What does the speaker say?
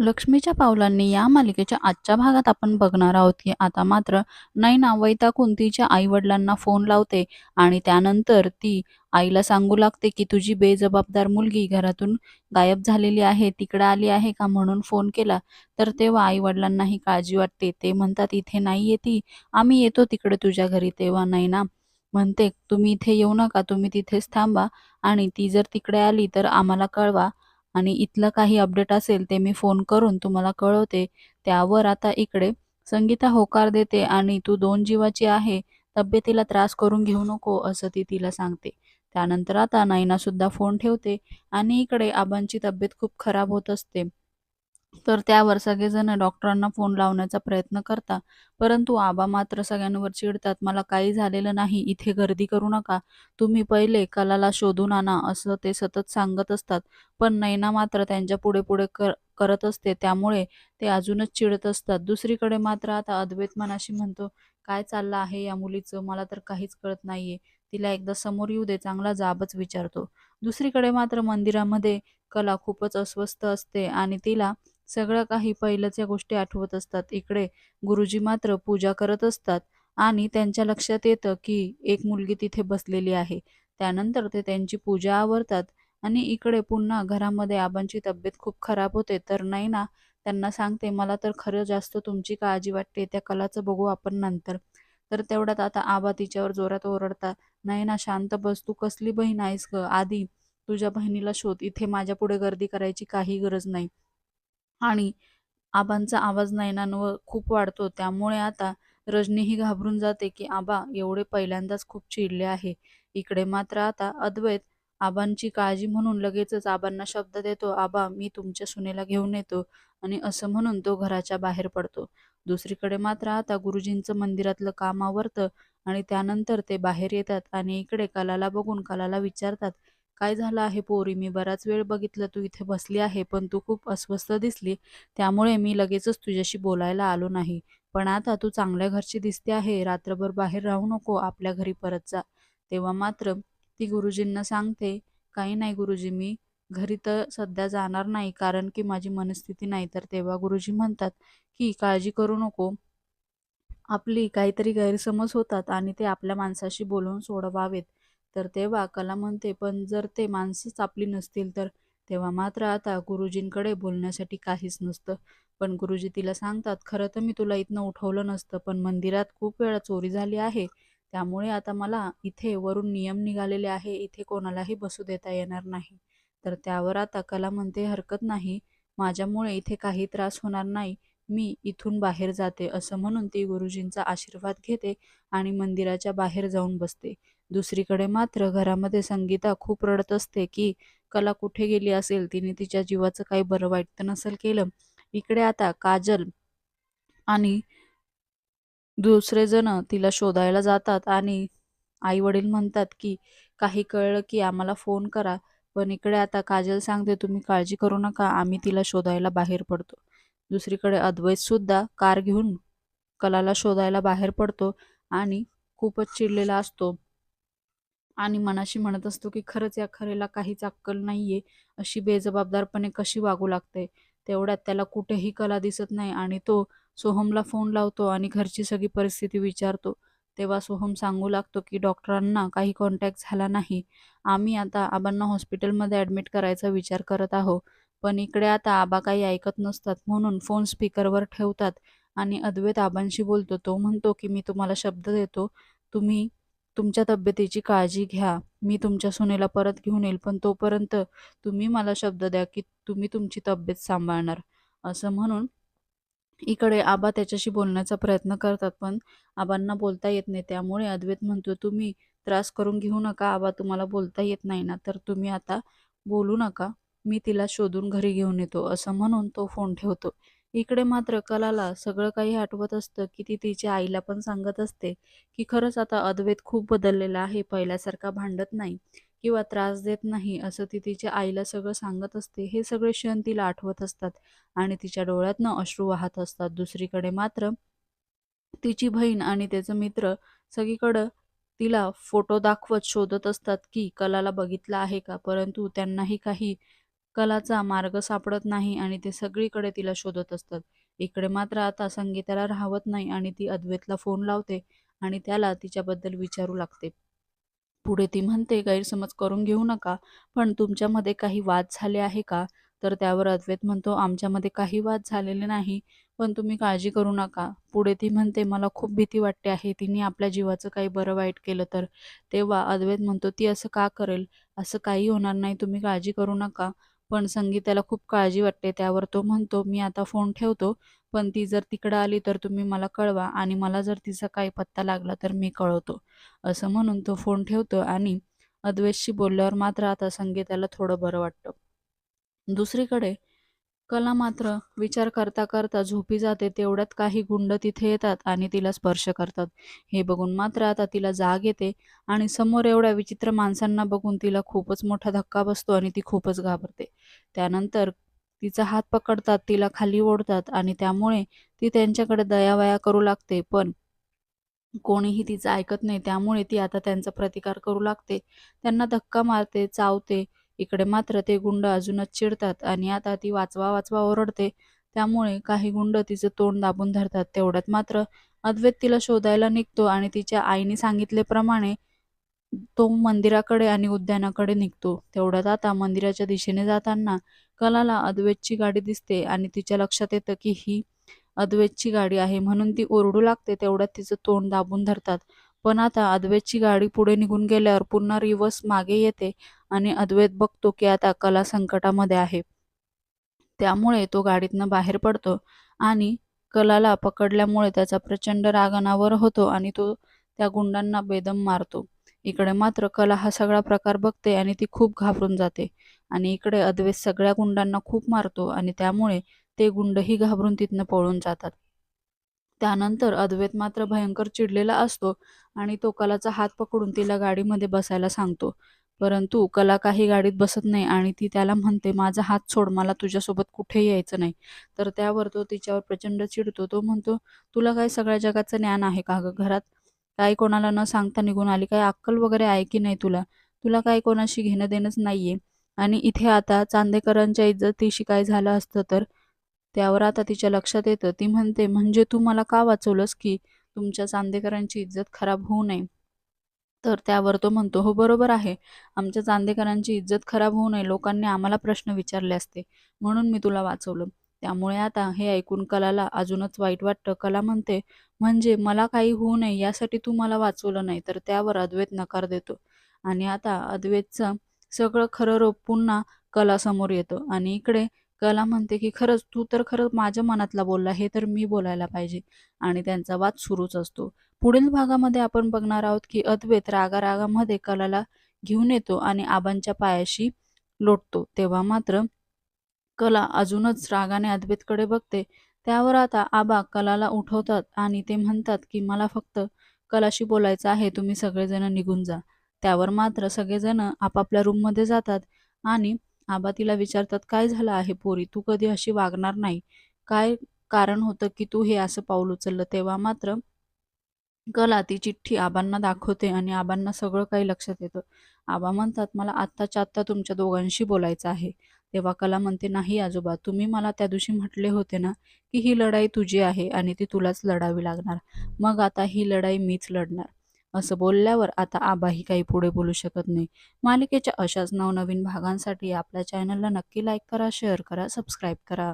लक्ष्मीच्या पावलांनी या मालिकेच्या आजच्या भागात आपण बघणार आहोत की आता मात्र नैना वैताकून तिच्या आईवडिलांना फोन लावते आणि त्यानंतर ती आईला सांगू लागते की तुझी बेजबाबदार मुलगी घरातून गायब झालेली आहे तिकडे आली आहे का म्हणून फोन केला. तर तेव्हा आईवडिलांनाही काळजी वाटते. ते म्हणतात इथे नाही येती आम्ही येतो तिकडे तुझ्या घरी. तेव्हा नैना म्हणते तुम्ही इथे येऊ नका. तुम्ही तिथेच थांबा आणि ती जर तिकडे आली तर आम्हाला कळवा. आणि इथलं काही अपडेट असेल ते मी फोन करून तुम्हाला कळवते. त्यावर आता इकडे संगीता होकार देते आणि तू दोन जीवाची आहे तब्येतीला त्रास करून घेऊ नको असं ती तिला सांगते. त्यानंतर आता नाईना सुद्धा फोन ठेवते आणि इकडे आबांची तब्येत खूप खराब होत असते. तर त्यावर सगळेजण डॉक्टरांना फोन लावण्याचा प्रयत्न करता. परंतु आबा मात्र सगळ्यांवर चिडतात मला काही झालेलं नाही इथे गर्दी करू नका. तुम्ही पहिले कलाला शोधून आणा असं ते सतत सांगत असतात. पण नैना मात्र त्यांच्या पुढे पुढे कर करत असते त्यामुळे ते अजूनच चिडत असतात. दुसरीकडे मात्र आता अद्वैत मनाशी म्हणतो काय चाललं आहे या मुलीचं? मला तर काहीच कळत नाहीये. तिला एकदा समोर येऊ दे चांगला जाबच विचारतो. दुसरीकडे मात्र मंदिरामध्ये कला खूपच अस्वस्थ असते आणि तिला सगळं काही पहिल्याच्या गोष्टी आठवत असतात. इकडे गुरुजी मात्र पूजा करत असतात आणि त्यांच्या लक्षात येतं की एक मुलगी तिथे बसलेली आहे. त्यानंतर ते त्यांची पूजा आवरतात आणि इकडे पुन्हा घरामध्ये आबांची तब्येत खूप खराब होते. तर नाही ना त्यांना सांगते मला तर खरं जास्त तुमची काळजी वाटते त्या कलाचं बघू आपण नंतर. तर तेवढ्यात आता आबा तिच्यावर जोरात ओरडतात ना शांत बस तू कसली बहीण आहेस ग? आधी तुझ्या बहिणीला शोध इथे माझ्या पुढे गर्दी करायची काही गरज नाही. आणि आबांचा आवाज नयनांवर खूप वाढतो. त्यामुळे आता रजनीही घाबरून जाते की आबा एवढे पहिल्यांदाच खूप चिडले आहे. इकडे मात्र आता अद्वैत आबांची काळजी म्हणून लगेचच आबांना शब्द देतो आबा मी तुमच्या सुनेला घेऊन येतो आणि असं म्हणून तो घराच्या बाहेर पडतो. दुसरीकडे मात्र आता गुरुजींचं मंदिरातलं काम आवरतं आणि त्यानंतर ते बाहेर येतात आणि इकडे कलाला बघून कलाला विचारतात काय झालं आहे पोरी? मी बराच वेळ बघितलं तू इथे बसली आहे पण तू खूप अस्वस्थ दिसली त्यामुळे मी लगेचच तुझ्याशी बोलायला आलो नाही. पण आता तू चांगल्या घरची दिसते आहे रात्रभर बाहेर राहू नको आपल्या घरी परत जा. तेव्हा मात्र ती गुरुजींना सांगते काही नाही गुरुजी मी घरी तर सध्या जाणार नाही कारण की माझी मनस्थिती नाही. तर तेव्हा गुरुजी म्हणतात की काळजी करू नको. आपली काहीतरी गैरसमज होतात आणि ते आपल्या माणसाशी बोलून सोडवावेत. तर तेव्हा कला म्हणते पण जर ते माणसंच आपली नसतील तर? तेव्हा मात्र आता गुरुजींकडे बोलण्यासाठी काहीच नसतं. पण गुरुजी तिला सांगतात खरं तर मी तुला इथनं उठवलं नसतं पण मंदिरात खूप वेळा चोरी झाली आहे. त्यामुळे आता मला इथे वरून नियम निघालेले आहे इथे कोणालाही बसू देता येणार नाही. तर त्यावर आता कला म्हणते हरकत नाही. माझ्यामुळे इथे काही त्रास होणार नाही. मी इथून बाहेर जाते असं म्हणून ती गुरुजींचा आशीर्वाद घेते आणि मंदिराच्या बाहेर जाऊन बसते. दुसरीकडे मात्र घरामध्ये संगीता खूप रडत असते की कला कुठे गेली असेल? तिने तिच्या जीवाचं काही बरं वाईट तर नसेल केलं? इकडे आता काजल आणि दुसरे जण तिला शोधायला जातात आणि आई वडील म्हणतात की काही कळलं की आम्हाला फोन करा. पण इकडे आता काजल सांगते तुम्ही काळजी करू नका. आम्ही तिला शोधायला बाहेर पडतो. दुसरीकडे अद्वैत सुद्धा कार घेऊन कलाला शोधायला बाहेर पडतो आणि खूपच चिडलेला असतो. आणि मनाशी म्हणत असतो की खरंच या खरेला काहीच अक्कल नाहीये. अशी बेजबाबदारपणे कशी वागू लागते? तेवढ्यात त्याला कुठेही कला दिसत नाही आणि तो सोहमला फोन लावतो आणि घरची सगळी परिस्थिती विचारतो. तेव्हा सोहम सांगू लागतो की डॉक्टरांना काही कॉन्टॅक्ट झाला नाही. आम्ही आता आबांना हॉस्पिटलमध्ये ॲडमिट करायचा विचार करत आहोत. पण इकडे आता आबा काही ऐकत नसतात म्हणून फोन स्पीकरवर ठेवतात आणि अद्वैत आबांशी बोलतो. तो म्हणतो की मी तुम्हाला शब्द देतो. तुम्ही तुमच्या तब्येतीची काळजी घ्या. मी तुमच्या सुनेला परत घेऊन येईल पण तोपर्यंत तुम्ही मला शब्द द्या की तुम्ही तुमची तब्येत सांभाळणार. असं म्हणून इकडे आबा त्याच्याशी बोलण्याचा प्रयत्न करतात पण आबांना बोलता येत नाही. त्यामुळे अद्वैत म्हणतो तुम्ही त्रास करून घेऊ नका आबा तुम्हाला बोलता येत नाही ना तर तुम्ही आता बोलू नका. मी तिला शोधून घरी घेऊन येतो असं म्हणून तो फोन ठेवतो. इकडे मात्र कलाला सगळं काही आठवत असतं की ती तिच्या आईला पण सांगत असते की खरंच आता अद्वैत खूप बदललेला आहे पहिल्यासारखा भांडत नाही किंवा त्रास देत नाही असं ती तिच्या आईला सगळं सांगत असते. हे सगळे क्षण तिला आठवत असतात आणि तिच्या डोळ्यातनं अश्रू वाहत असतात. दुसरीकडे मात्र तिची बहीण आणि त्याचं मित्र सगळीकडं तिला फोटो दाखवत शोधत असतात की कलाला बघितला आहे का? परंतु त्यांनाही काही कलाचा मार्ग सापडत नाही आणि ते सगळीकडे तिला शोधत असतात. इकडे मात्र आता संगीताला राहवत नाही आणि ती अद्वैतला फोन लावते आणि त्याला तिच्याबद्दल विचारू लागते. पुढे ती म्हणते गैरसमज करून घेऊ नका पण तुमच्यामध्ये काही वाद झाले आहे का तर त्यावर अद्वैत म्हणतो आमच्यामध्ये काही वाद झालेले नाही पण तुम्ही काळजी करू नका पुढे ती म्हणते मला खूप भीती वाटते आहे तिने आपल्या जीवाचं काही बरं वाईट केलं तर तेव्हा अद्वैत म्हणतो ती असं का करेल? असं काही होणार नाही तुम्ही काळजी करू नका. पण संगीताला खूप काळजी वाटते. त्यावर तो म्हणतो मी आता फोन ठेवतो पण ती जर तिकडं आली तर तुम्ही मला कळवा आणि मला जर तिचा काही पत्ता लागला तर मी कळवतो. असं म्हणून तो फोन ठेवतो आणि अद्वैतशी बोलल्यावर मात्र आता संगीताला थोडं बरं वाटतं. दुसरीकडे कला मात्र विचार करता करता झोपी जाते तेवढ्यात काही गुंड तिथे येतात आणि तिला स्पर्श करतात. हे बघून मात्र आता तिला जाग येते आणि समोर एवढ्या विचित्र माणसांना बघून तिला खूपच मोठा धक्का बसतो आणि ती खूपच घाबरते. त्यानंतर तिचा हात पकडतात तिला खाली ओढतात आणि त्यामुळे ती त्यांच्याकडे दयावया करू लागते पण कोणीही तिचं ऐकत नाही. त्यामुळे ती आता त्यांचा प्रतिकार करू लागते. त्यांना धक्का मारते चावते इकडे मात्र ते गुंड अजूनच चिडतात आणि आता ती वाचवा वाचवा ओरडते. त्यामुळे काही गुंड तिचं तोंड दाबून धरतात. तेवढ्यात मात्र अद्वैत तिला शोधायला निघतो आणि तिच्या आईने सांगितल्याप्रमाणे तो मंदिराकडे आणि उद्यानाकडे निघतो. तेवढ्यात आता मंदिराच्या दिशेने जाताना कलाला अद्वैतची गाडी दिसते आणि तिच्या लक्षात येतं की ही अद्वैतची गाडी आहे म्हणून ती ओरडू लागते. तेवढ्यात तिचं तोंड दाबून धरतात. पण आता अद्वैतची गाडी पुढे निघून गेल्यावर पुन्हा रिवर्स मागे येते आणि अद्वैत बघतो की आता कला संकटामध्ये आहे. त्यामुळे तो गाडीतनं बाहेर पडतो आणि कलाला पकडल्यामुळे त्याचा प्रचंड राग अनावर होतो आणि तो त्या गुंडांना बेदम मारतो. इकडे मात्र कला हा सगळा प्रकार बघते आणि ती खूप घाबरून जाते आणि इकडे अद्वैत सगळ्या गुंडांना खूप मारतो आणि त्यामुळे ते गुंडही घाबरून तिथनं पळून जातात. त्यानंतर अद्वैत मात्र भयंकर चिडलेला असतो आणि तो कलाचा हात पकडून तिला गाडीमध्ये बसायला सांगतो. परंतु कला काही गाडीत बसत नाही आणि ती त्याला म्हणते माझा हात सोड मला तुझ्यासोबत कुठे यायचं नाही. तर त्यावर तो तिच्यावर प्रचंड चिडतो. तो म्हणतो तुला काय सगळ्या जगाचं ज्ञान आहे का ग? घरात काही कोणाला न सांगता निघून आली काही अक्कल वगैरे आहे की नाही तुला? तुला काही कोणाशी घेणं देणंच नाहीये. आणि इथे आता चांदेकरांच्या इज्जतीशी काय झालं असतं तर त्यावर आता तिच्या लक्षात येतं. ती म्हणते म्हणजे तू मला का वाचवलंस की तुमच्या चांदेकरांची इज्जत खराब होऊ नये? तर त्यावर तो म्हणतो हो बरोबर आहे. आमच्या चांदेकरांची इज्जत खराब होऊ नये. लोकांनी आम्हाला प्रश्न विचारले असते. म्हणून मी तुला वाचवलं. त्यामुळे आता हे ऐकून कलाला अजूनच वाईट वाटतं. कला म्हणते म्हणजे मला काही होऊ नये यासाठी तू मला वाचवलं नाही. तर त्यावर अद्वैत नकार देतो. आणि आता अद्वैतचं सगळं खरं रोप पुन्हा कलासमोर येतं. आणि इकडे कला म्हणते की खरंच तू तर खरंच माझ्या मनातला बोलला हे तर मी बोलायला पाहिजे. आणि त्यांचा वाद सुरूच असतो. पुढील भागामध्ये आपण बघणार आहोत की अद्वैत रागारागामध्ये कलाला घेऊन येतो आणि आबांच्या पायाशी लोटतो. तेव्हा मात्र कला अजूनच रागाने अद्वैतकडे बघते. त्यावर आता आबा कलाला उठवतात आणि ते म्हणतात की मला फक्त कलाशी बोलायचं आहे तुम्ही सगळेजण निघून जा. त्यावर मात्र सगळेजण आपापल्या रूममध्ये जातात आणि आबा तिला विचारतात काय झालं आहे पोरी? तू कधी अशी वागणार नाही? काय कारण होतं की तू हे असं पाऊल उचललं? तेव्हा मात्र कला ती चिठ्ठी आबांना दाखवते आणि आबांना सगळं काही लक्षात येतं. आबा म्हणतात मला आत्ताच्या आत्ता तुमच्या दोघांशी बोलायचं आहे. तेव्हा कला म्हणते नाही आजोबा तुम्ही मला त्या दिवशी म्हटले होते ना की ही लढाई तुझी आहे आणि ती तुलाच लढावी लागणार. मग आता ही लढाई मीच लढणार. असं बोलल्यावर आता आबाही काही पुढे बोलू शकत नाही. मालिकेच्या अशाच नवनवीन भागांसाठी आपल्या चॅनलला नक्की लाईक करा शेअर करा सबस्क्राईब करा.